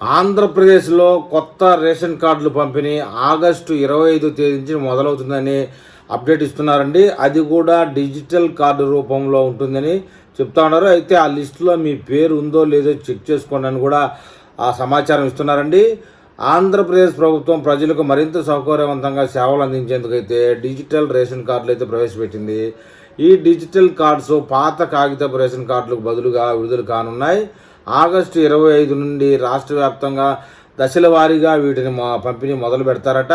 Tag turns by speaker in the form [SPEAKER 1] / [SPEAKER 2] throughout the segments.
[SPEAKER 1] ఆంధ్రప్రదేశ్లో కొత్త రేషన్ కార్డులు పంపిణీ ఆగస్టు ఇరవై ఐదు తేదీ నుంచి మొదలవుతుందని అప్డేట్ ఇస్తున్నారండి. అది కూడా డిజిటల్ కార్డు రూపంలో ఉంటుందని చెప్తా ఉన్నారు. అయితే ఆ లిస్టులో మీ పేరు ఉందో లేదో చెక్ చేసుకోండి అని కూడా ఆ సమాచారం ఇస్తున్నారండి. ఆంధ్రప్రదేశ్ ప్రభుత్వం ప్రజలకు మరింత సౌకర్యవంతంగా సేవలు అందించేందుకైతే డిజిటల్ రేషన్ కార్డులు అయితే ప్రవేశపెట్టింది. ఈ డిజిటల్ కార్డ్స్ పాత కాగితపు రేషన్ కార్డులకు బదులుగా విడుదల కానున్నాయి. ఆగస్టు ఇరవై ఐదు నుండి రాష్ట్ర వ్యాప్తంగా దశల వారీగా వీటిని మా పంపిణీ మొదలు పెడతారట.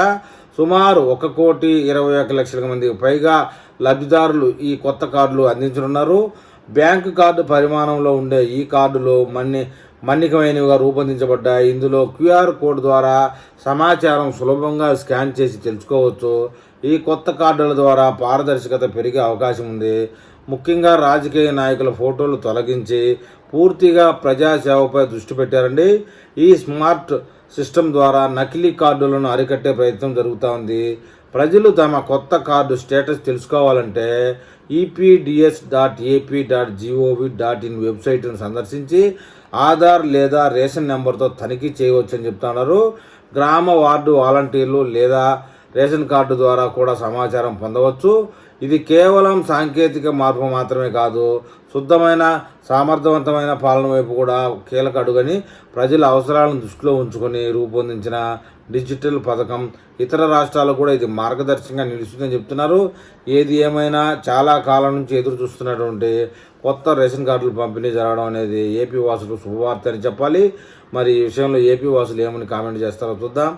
[SPEAKER 1] సుమారు ఒక కోటి ఇరవై ఒక లక్షల మందికి పైగా లబ్ధిదారులు ఈ కొత్త కార్డులు అందించనున్నారు. బ్యాంకు కార్డు పరిమాణంలో ఉండే ఈ కార్డులు మన్ని మన్నికమైనవిగా రూపొందించబడ్డాయి. ఇందులో క్యూఆర్ కోడ్ ద్వారా సమాచారం సులభంగా స్కాన్ చేసి తెలుసుకోవచ్చు. ఈ కొత్త కార్డుల ద్వారా పారదర్శకత పెరిగే అవకాశం ఉంది. ముఖ్యంగా రాజకీయ నాయకుల ఫోటోలు తొలగించి పూర్తిగా ప్రజాసేవపై దృష్టి పెట్టారండి. ఈ స్మార్ట్ సిస్టమ్ ద్వారా నకిలీ కార్డులను అరికట్టే ప్రయత్నం జరుగుతూ ఉంది ప్రజలు తమ కొత్త కార్డు స్టేటస్ తెలుసుకోవాలంటే EPDS dot AP dot GOV dot in వెబ్సైట్ను సందర్శించి ఆధార్ లేదా రేషన్ నెంబర్తో తనిఖీ చేయవచ్చని చెప్తున్నారు. గ్రామ వార్డు వాలంటీర్లు లేదా రేషన్ కార్డు ద్వారా కూడా సమాచారం పొందవచ్చు. ఇది కేవలం సాంకేతిక మార్పు మాత్రమే కాదు శుద్ధమైన సామర్థ్యవంతమైన పాలన వైపు కూడా కీలక అడుగని ప్రజల అవసరాలను దృష్టిలో ఉంచుకొని రూపొందించిన డిజిటల్ పథకం ఇతర రాష్ట్రాలకు కూడా ఇది మార్గదర్శకంగా నిలుస్తుందని చెప్తున్నారు. ఏది ఏమైనా చాలా కాలం నుంచి ఎదురు చూస్తున్నటువంటి కొత్త రేషన్ కార్డులు పంపిణీ జరగడం అనేది ఏపీ వాసులు శుభవార్త అని చెప్పాలి. మరి ఈ విషయంలో ఏపీ వాసులు ఏమని కామెంట్ చేస్తారో చూద్దాం.